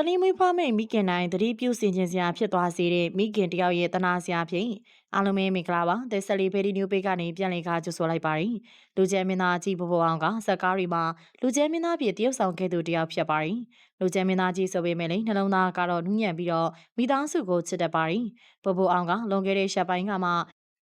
ကလေးမွေးဖွားမဲ့မိခင်တိုင်းသတိပြုစင်ကျင်စရာဖြစ်သွားစေတဲ့မိခင်တယောက်ရဲ့တနာစရာဖြစ်အားလုံးပဲမင်္ဂလာပါသက်ကလေးဖေဒီနျူပေကနေပြန်လည်ခါကြိုဆိုလိုက်ပါတယ်လူကျဲမင်းသားကြီးဘဘအောင်ကဇက်ကားတွေမှာလူကျဲမင်းသားဖြစ်တရုတ်ဆောင်ခဲ့သူတယောက်ဖြစ်ပါတယ်လူကျဲမင်းသားကြီးဆိုပေမဲ့လည်းနှလုံးသားကတော့နူးညံ့ပြီးတော့မိသားစုကိုချစ်တတ်ပါတယ်ဘဘအောင်ကလွန်ခဲ့တဲ့ရှက်ပိုင်းကမှ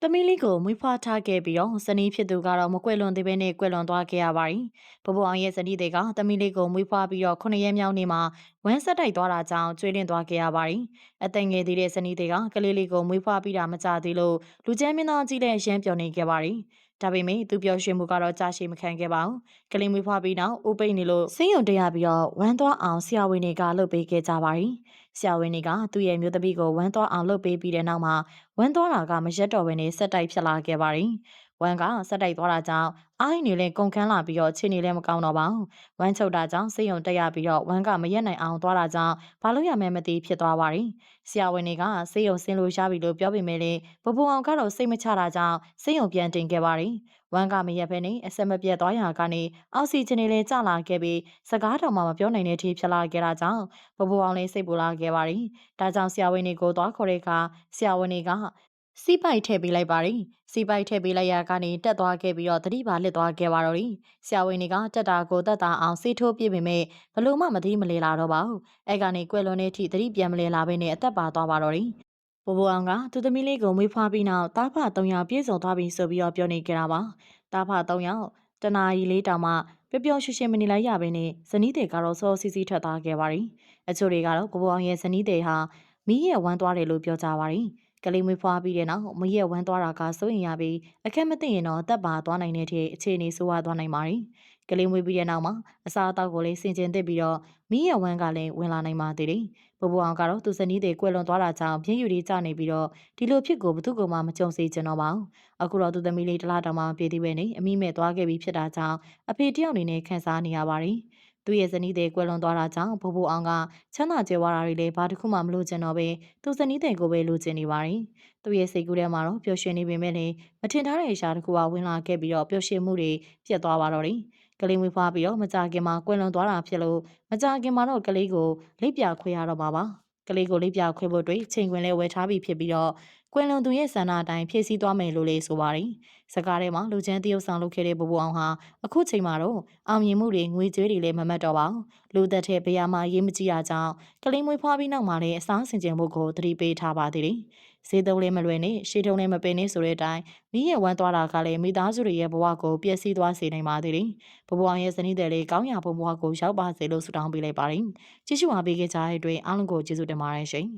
သမီးလေးကိုမွေးဖွားထားခဲ့ပြီးတော့ဇနီးဖြစ်သူကတော့မကွယ်လွန်သေးဘဲနဲ့ကွယ်လွန်သွားခဲ့ရပါတယ်ဘဘအောင်ရဲ့ဇနီးတွေကသမီးလေးကိုမွေးဖွားပြီးတော့9ရက်မြောက်နေ့မှာဝမ်းဆက်တိုက်သွားတာကြောင့်ကျွေးလင့်သွားခဲ့ရပါတယ်။အသက်ငယ်သေးတဲ့ဇနီးတွေကကလေးလေးကိုမွေးဖွားပြီးတာမကြသေးလို့လူကျန်းမင်းသားကြီးလည်းရမ်းပြောနေခဲ့ပါတယ်။ဒါပေမဲ့သူပြောရွှင်မှုကတော့ကြာရှည်မခံခဲ့ပါဘူး။ကလေးမွေးဖွားပြီးနောက်အိုးပိတ်နေလို့စိတ်ယုံတရားပြီးတော့ဝမ်းသွားအောင်ဆရာဝန်တွေကလှုပ်ပေးခဲ့ကြပါတယ်။ဆရာဝန်တွေကသူ့ရဲ့မျိုးသမီးကိုဝမ်းသွားအောင်လှုပ်ပေးပြီးတဲ့နောက်မှာဝမ်းသွားတာကမရက်တော့ဘဲနဲ့ဆက်တိုက်ဖြစ်လာခဲ့ပါတယ်။ဝမ်းကဆက်တိုက်သွားတာကြောင့်အိုင်းနေလဲကုန်ခန်းလာပြီးတော့ခြေနေလဲမကောင်းတော့ပါဘူး။ဝမ်းချုပ်တာကြောင့်စိတ်ယုံတက်ရပြီးတော့ဝမ်းကမရက်နိုင်အောင်သွားတာကြောင့်ဘာလို့ရမဲမသိဖြစ်သွားပါတယ်။ဆရာဝန်တွေကစိတ်ယုံဆင်းလို့ရပြီလို့ပြောပေမဲ့လည်းဘဘအောင်ကတော့စိတ်မချတာကြောင့်စိတ်ယုံပြန်တင်ခဲ့ပါတယ်။ ဝမ်းကမရက်ဖဲနဲ့အဆက်မပြတ်သွားရာကနေအောက်ဆီဂျင်တွေလည်းကျလာခဲ့ပြီးစကားတော်မှမပြောနိုင်တဲ့အထိဖြစ်လာခဲ့တာကြောင့်ဘဘအောင်လည်းစိတ်ပူလာခဲ့ပါတယ်။ဒါကြောင့်ဆရာဝန်တွေကိုသွားခေါ်တဲ့အခါဆရာဝန်တွေကစီးပိုက်ထည့်ပေးလိုက်ပါတယ်စီးပိုက်ထည့်ပေးလိုက်ရကနေတက်သွားခဲ့ပြီးတော့တတိပါလစ်သွားခဲ့ပါတော့တယ်ဆရာဝန်တွေကတက်တာကိုတက်တာအောင်စေးထိုးပြပေမဲ့ဘလို့မှမသိမလဲလာတော့ပါဘူးအဲကနေကွယ်လွန်တဲ့အထိတတိပြန်မလဲလာဘဲနဲ့အသက်ပါသွားပါတော့တယ် ဘိုးဘိုအောင်ကသူသမီးလေးကိုမွေးဖွားပြီးနောက်တားဖ300ပြည့်စုံသွားပြီဆိုပြီးတော့ပြောနေကြတာပါတားဖ300တနာရီလေးတောင်မှပျော်ပျော်ရွှင်ရွှင်မနေလိုက်ရဘဲနဲ့ဇနီးတွေကတော့စောစီစီထွက်သွားခဲ့ပါတယ်အချို့တွေကတော့ဘိုးဘိုအောင်ရဲ့ဇနီးတွေဟာမီးရဲ့ဝမ်းသွားတယ်လို့ပြောကြပါတယ်ကလေးမွေးဖွားပြီးတဲ့နောက်မရက်ဝမ်းသွားတာကစိုးရင်ရပြီးအခက်မသိရင်တော့တက်ပါသွားနိုင်တဲ့တဲ့အခြေအနေဆိုးဝါးသွားနိုင်ပါတယ်။ ကလေးမွေးပြီးတဲ့နောက်မှာအစားအသောက်ကိုလည်းစင်ကျင်သစ်ပြီးတော့မီးရဝမ်းကလည်းဝင်လာနိုင်ပါသေးတယ်။ဘဘအောင်ကတော့သူစနီးတွေကွယ်လွန်သွားတာကြောင့်ပြင်းယူတွေကျနေပြီးတော့ဒီလိုဖြစ်ကိုဘသူ့ကမှမကြုံစေချင်တော့ပါဘူး။အခုတော့သူသမီးလေးတလားတောင်မှပြေးသေးပဲနေအမိမဲ့သွားခဲ့ပြီးဖြစ်တာကြောင့်အဖေတယောက်အနေနဲ့ခံစားနေရပါတယ်။သူ့ရဲ့ဇနီးတဲ့ကွယ်လွန်သွားတာကြောင့်ဘိုးဘိုအောင်ကချမ်းသာကြွယ်ဝတာတွေလည်းဘာတစ်ခုမှမလိုချင်တော့ပဲသူဇနီးတဲ့ကိုပဲလိုချင်နေပါတယ်။သူ့ရဲ့စိတ်ကူးထဲမှာတော့ပျော်ရွှင်နေပေမဲ့လည်းမထင်ထားတဲ့အရာတစ်ခုကဝင်လာခဲ့ပြီးတော့ပျော်ရွှင်မှုတွေပြတ်သွားပါတော့တယ်။ ကလေးမွေးဖွားပြီးတော့မကြခင်မှာကွယ်လွန်သွားတာဖြစ်လို့မကြခင်မှာတော့ကလေးကိုလိပ်ပြခွေရတော့မှာပါ။ကလေးကိုလိပ်ပြခွေဖို့အတွက်ချိန်ခွင်လေးဝယ်ထားပြီးဖြစ်ပြီးတော့ကွယ်လွန်သူရဲ့ဆန္ဒအတိုင်းဖြည့်ဆည်းသွားမယ်လို့လည်းဆိုပါတယ်။စကားထဲမှာလူချမ်းတရုတ်ဆောင်လုပ်ခဲ့တဲ့ဘဘအောင်ဟာအခုချိန်မှာတော့အောင်မြင်မှုတွေငွေကြေးတွေလည်းမမတ်တော့ပါဘူး။လူသက်တဲ့ဘယ်မှာရေးမကြည့်တာကြောင့်ကလေးမွေးဖွားပြီးနောက်မှာလည်းအစားဆင်ခြင်မှုကိုသတိပေးထားပါသေးတယ်။ ဈေးသုံးလည်းမလွယ်နဲ့ရှေးတုံးလည်းမပင်နဲ့ဆိုတဲ့အတိုင်းမိရဲ့ဝမ်းသွားတာကလည်းမိသားစုတွေရဲ့ဘဝကိုပျက်စီးသွားစေနိုင်ပါသေးတယ်။ဘဘအောင်ရဲ့ဇနီးတဲ့လေးကောင်းရာဘဝကိုရောက်ပါစေလို့ဆုတောင်းပေးလိုက်ပါတယ်။ကြည့်ရှုအားပေးခဲ့ကြတဲ့အတွက်အားလုံးကိုကျေးဇူးတင်ပါတယ်ရှင်။